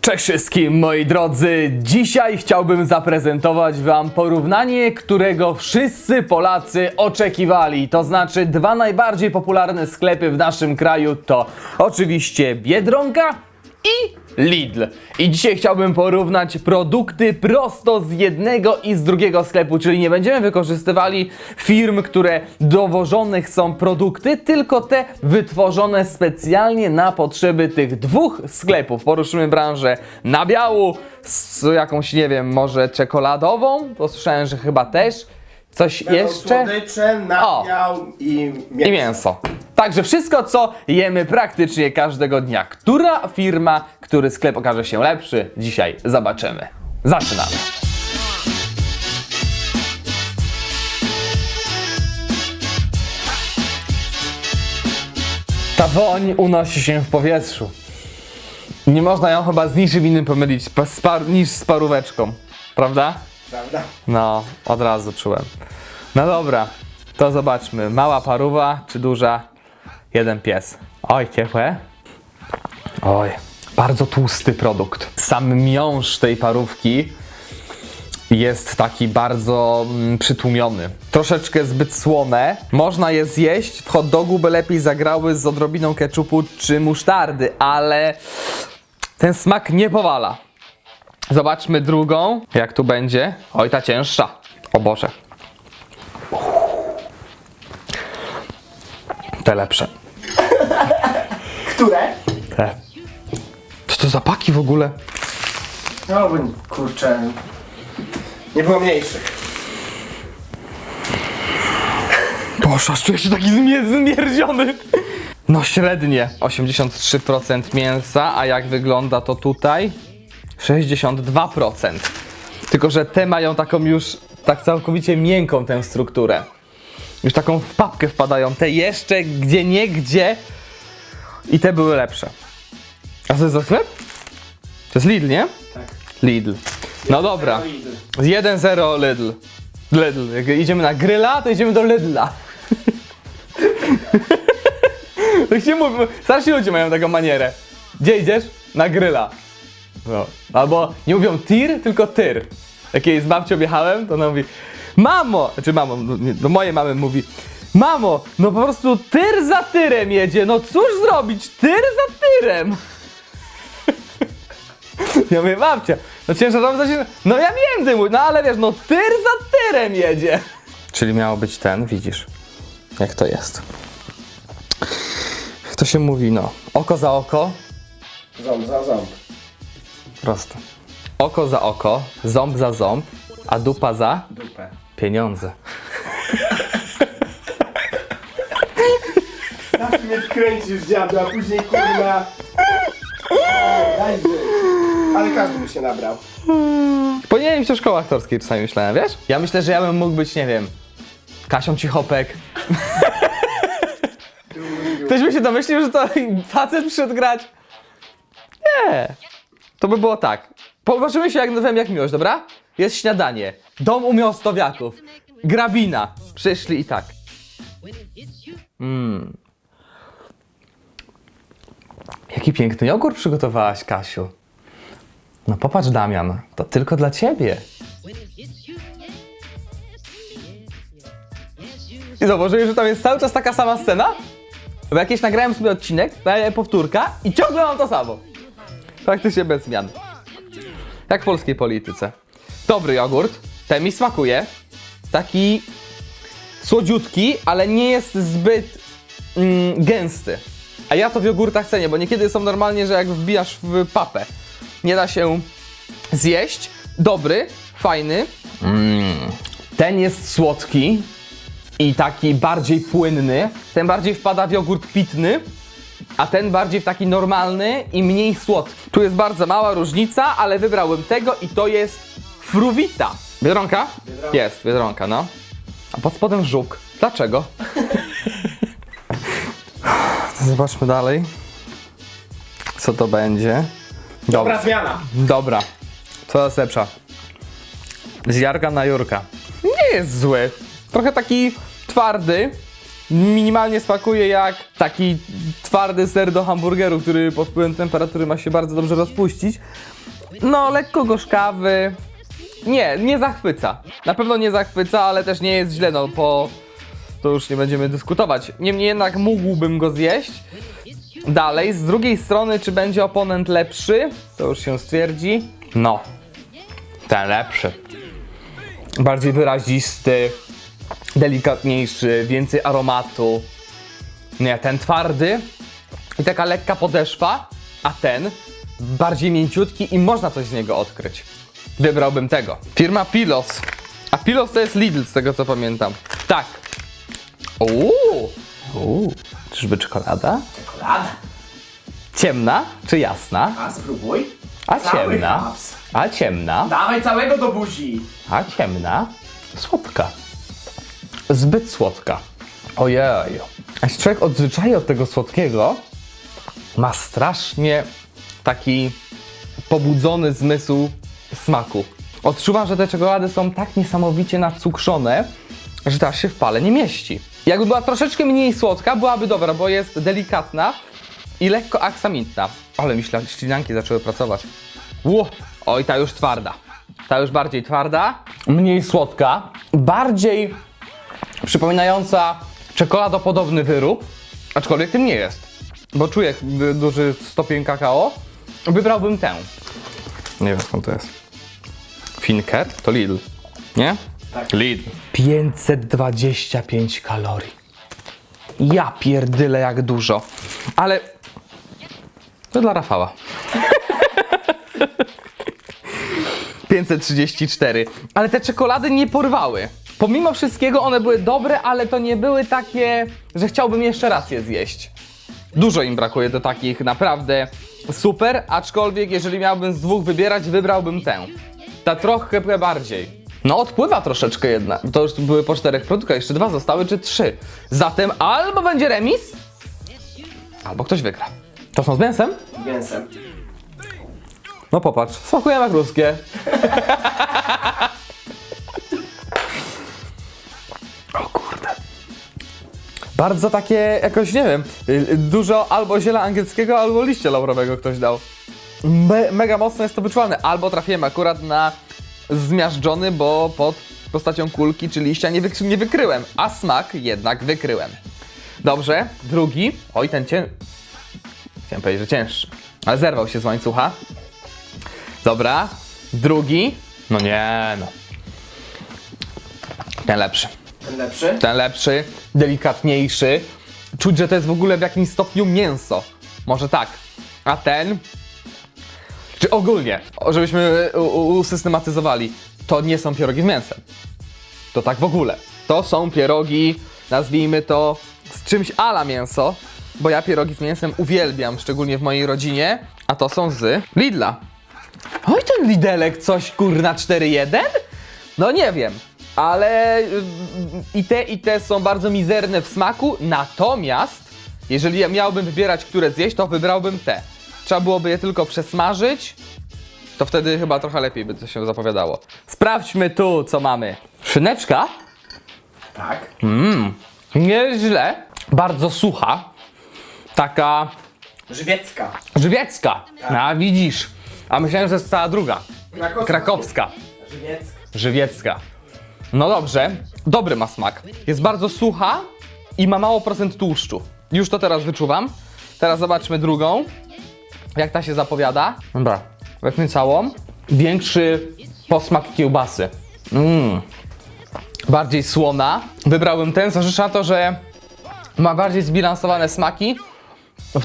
Cześć wszystkim moi drodzy! Dzisiaj chciałbym zaprezentować Wam porównanie, którego wszyscy Polacy oczekiwali. To znaczy dwa najbardziej popularne sklepy w naszym kraju to oczywiście Biedronka i Lidl. I dzisiaj chciałbym porównać produkty prosto z jednego i z drugiego sklepu, czyli nie będziemy wykorzystywali firm, które dowożonych są produkty, tylko te wytworzone specjalnie na potrzeby tych dwóch sklepów. Poruszymy branżę nabiału z jakąś, nie wiem, może czekoladową, bo słyszałem, że chyba też. Coś jeszcze? Słodycze, nabiał i mięso. i mięso. Także wszystko, co jemy praktycznie każdego dnia. Która firma, który sklep okaże się lepszy, dzisiaj zobaczymy. Zaczynamy. Ta woń unosi się w powietrzu. Nie można ją chyba z niczym innym pomylić pa- z par- niż z paróweczką, prawda? Prawda? No, od razu czułem. No dobra, to zobaczmy. Mała paruwa czy duża? Jeden pies. Oj, ciepłe. Oj, bardzo tłusty produkt. Sam miąższ tej parówki jest taki bardzo mm, przytłumiony. Troszeczkę zbyt słone. Można je zjeść. W hot dogu by lepiej zagrały z odrobiną ketchupu czy musztardy, ale ten smak nie powala. Zobaczmy drugą, jak tu będzie. Oj, ta cięższa. O Boże. Te lepsze. Które? Te. Co to za paki w ogóle? No, bo kurczę. Nie było mniejszych. Boże, aż czuję się taki zmie- zmierdziony. No średnie 83% mięsa, a jak wygląda to tutaj? 62%. Tylko, że te mają taką już tak całkowicie miękką tę strukturę. Już taką w papkę wpadają. Te jeszcze gdzie nie gdzie i te były lepsze. A co to jest za sklep? To jest Lidl, nie? Tak. Lidl. No dobra. Lidl. 1-0 Lidl. Lidl. Jak idziemy na gryla, to idziemy do Lidla. tak się mówi. Starsi ludzie mają taką manierę. Gdzie idziesz? Na gryla. No. Albo nie mówią tir, tylko tyr. Jak jej z babcią jechałem, to ona mówi Mamo! Znaczy mamo, no nie, do mojej mamy mówi Mamo, no po prostu tyr za tyrem jedzie, no cóż zrobić, tyr za tyrem. Ja mówię, babcia, no ciężarowy się... No ja wiem, ty mój, no ale wiesz, no tyr za tyrem jedzie. Czyli miało być ten, widzisz, jak to jest. Jak to się mówi, no, oko za oko, Ząb za ząb. Prosto. Oko za oko, ząb za ząb, a dupa za Dupę. pieniądze. Zawsze mnie wkręcisz, dziadu, a później kurna... Daj żyć. Ale każdy by się nabrał. Powinienem iść do szkoły aktorskiej, czasami myślałem, wiesz? Ja myślę, że ja bym mógł być, nie wiem, Kasią Cichopek. Ktoś by się domyślił, że to facet przyszedł grać? Nie. To by było tak. Popatrzymy się jak nazywam jak miłość, dobra? Jest śniadanie. Dom u miastowiaków. Grabina. Przyszli i tak. Mmm. Jaki piękny jogurt przygotowałaś, Kasiu. No popatrz, Damian, to tylko dla ciebie. I zauważyłeś, że tam jest cały czas taka sama scena? Bo jakieś nagrałem sobie odcinek, powtórka i ciągle mam to samo. Praktycznie bez zmian. Jak w polskiej polityce. Dobry jogurt, ten mi smakuje. Taki słodziutki, ale nie jest zbyt mm, gęsty. A ja to w jogurtach cenię, bo niekiedy są normalnie, że jak wbijasz w papę, nie da się zjeść. Dobry, fajny. Mm. Ten jest słodki i taki bardziej płynny. Ten bardziej wpada w jogurt pitny, a ten bardziej w taki normalny i mniej słodki. Tu jest bardzo mała różnica, ale wybrałem tego i to jest fruwita. Biedronka? Biedronka. Jest, biedronka, no. A pod spodem żuk. Dlaczego? Zobaczmy dalej. Co to będzie? Dobra zmiana. Dobra. Co jest lepsza? Z Jarka na Jurka. Nie jest zły. Trochę taki twardy, Minimalnie smakuje jak taki twardy ser do hamburgeru, który pod wpływem temperatury ma się bardzo dobrze rozpuścić. No, lekko gorzkawy. Nie, nie zachwyca. Na pewno nie zachwyca, ale też nie jest źle, no po... To już nie będziemy dyskutować. Niemniej jednak mógłbym go zjeść. Dalej, z drugiej strony, czy będzie oponent lepszy? To już się stwierdzi. No, ten lepszy. Bardziej wyrazisty, delikatniejszy, więcej aromatu. Nie, ten twardy i taka lekka podeszwa, a ten bardziej mięciutki i można coś z niego odkryć. Wybrałbym tego. Firma Pilos. A Pilos to jest Lidl, z tego co pamiętam. Tak. Uuu. Uuu. Czyżby czekolada? Czekolada. Ciemna czy jasna? A spróbuj. A Cały ciemna. haps. A ciemna. Dawaj całego do buzi. A ciemna. Słodka. Zbyt słodka. Ojej. A się człowiek odzwyczai od tego słodkiego, ma strasznie taki pobudzony zmysł smaku. Odczuwam, że te czekolady są tak niesamowicie nacukrzone, że to aż się w pale nie mieści. Jakby była troszeczkę mniej słodka, byłaby dobra, bo jest delikatna i lekko aksamitna. Ale mi śla- ślinanki zaczęły pracować. Ło! Oj, ta już twarda. Ta już bardziej twarda, mniej słodka, bardziej przypominająca czekoladopodobny wyrób, aczkolwiek tym nie jest. Bo czuję duży stopień kakao. Wybrałbym tę. Nie wiem skąd to jest. Finker? To Lidl. Nie? Tak. Lidl. 525 kalorii. Ja pierdyle jak dużo. Ale to dla Rafała. 534. Ale te czekolady nie porwały. Pomimo wszystkiego one były dobre, ale to nie były takie, że chciałbym jeszcze raz je zjeść. Dużo im brakuje do takich naprawdę super, aczkolwiek jeżeli miałbym z dwóch wybierać, wybrałbym tę. Ta trochę bardziej. No odpływa troszeczkę jedna. To już były po czterech produktach, jeszcze dwa zostały czy trzy. Zatem albo będzie remis, albo ktoś wygra. To są z mięsem? Mięsem. No popatrz, smakują jak ruskie. Bardzo takie jakoś, nie wiem, y, dużo albo ziela angielskiego, albo liścia laurowego ktoś dał. Me, mega mocno jest to wyczuwalne. Albo trafiłem akurat na zmiażdżony, bo pod postacią kulki czy liścia nie, wykry, nie wykryłem, a smak jednak wykryłem. Dobrze, drugi. Oj, ten cię... Chciałem powiedzieć, że cięższy. Ale zerwał się z łańcucha. Dobra. Drugi. No nie, no. Ten lepszy. Ten lepszy? Ten lepszy, delikatniejszy. Czuć, że to jest w ogóle w jakimś stopniu mięso. Może tak. A ten. Czy ogólnie, żebyśmy usystematyzowali, to nie są pierogi z mięsem. To tak w ogóle. To są pierogi, nazwijmy to, z czymś ala mięso, bo ja pierogi z mięsem uwielbiam, szczególnie w mojej rodzinie, a to są z Lidla. Oj, ten Lidelek coś kurna 4-1? No nie wiem, ale y, i te i te są bardzo mizerne w smaku, natomiast jeżeli ja miałbym wybierać, które zjeść, to wybrałbym te. Trzeba byłoby je tylko przesmażyć, to wtedy chyba trochę lepiej by to się zapowiadało. Sprawdźmy tu, co mamy. Szyneczka? Tak. Nieźle. Bardzo sucha. Taka Żywiecka. żywiecka. A widzisz. A myślałem, że jest cała druga. Krakowska. Krakowska. Żywiecka. Żywiecka. No dobrze, dobry ma smak. Jest bardzo sucha i ma mało procent tłuszczu. Już to teraz wyczuwam. Teraz zobaczmy drugą. Jak ta się zapowiada. Dobra, weźmy całą. Większy posmak kiełbasy. Mmm. Bardziej słona. Wybrałem ten, zważywszy na to, że ma bardziej zbilansowane smaki.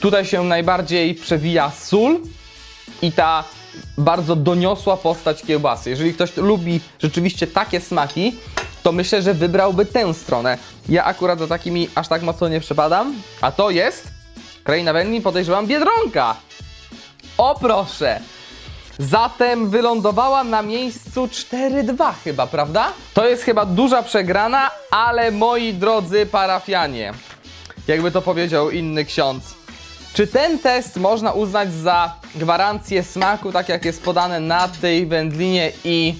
Tutaj się najbardziej przewija sól i ta bardzo doniosła postać kiełbasy. Jeżeli ktoś lubi rzeczywiście takie smaki, to myślę, że wybrałby tę stronę. Ja akurat za takimi aż tak mocno nie przepadam, a to jest kraina wędlin, podejrzewam, Biedronka. O proszę! Zatem wylądowała na miejscu 4-2 chyba, prawda? To jest chyba duża przegrana, ale moi drodzy parafianie, jakby to powiedział inny ksiądz, czy ten test można uznać za gwarancję smaku, tak jak jest podane na tej wędlinie i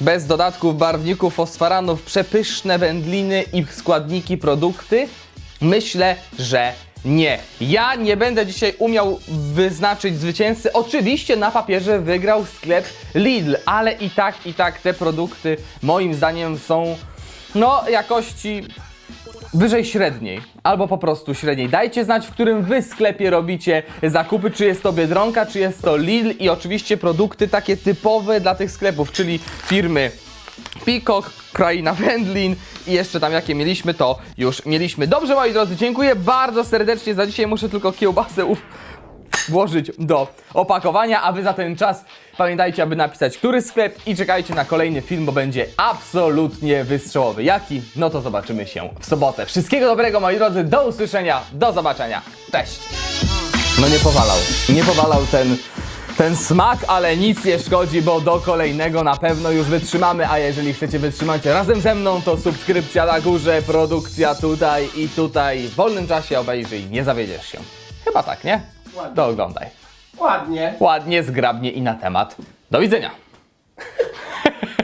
bez dodatków barwników, fosforanów, przepyszne wędliny i składniki, produkty? Myślę, że nie. Ja nie będę dzisiaj umiał wyznaczyć zwycięzcy. Oczywiście na papierze wygrał sklep Lidl, ale i tak, i tak te produkty moim zdaniem są no jakości wyżej średniej, albo po prostu średniej. Dajcie znać, w którym wy sklepie robicie zakupy, czy jest to Biedronka, czy jest to Lidl i oczywiście produkty takie typowe dla tych sklepów, czyli firmy Peacock, Kraina Wędlin i jeszcze tam jakie mieliśmy, to już mieliśmy. Dobrze moi drodzy, dziękuję bardzo serdecznie za dzisiaj, muszę tylko kiełbasę włożyć do opakowania, a wy za ten czas pamiętajcie, aby napisać który sklep i czekajcie na kolejny film, bo będzie absolutnie wystrzałowy. Jaki? No to zobaczymy się w sobotę. Wszystkiego dobrego moi drodzy, do usłyszenia, do zobaczenia. Cześć! No nie powalał, nie powalał ten, ten smak, ale nic nie szkodzi, bo do kolejnego na pewno już wytrzymamy, a jeżeli chcecie wytrzymać razem ze mną, to subskrypcja na górze, produkcja tutaj i tutaj. W wolnym czasie obejrzyj, nie zawiedziesz się. Chyba tak, nie? Ładnie. To oglądaj. Ładnie. Ładnie, zgrabnie i na temat. Do widzenia.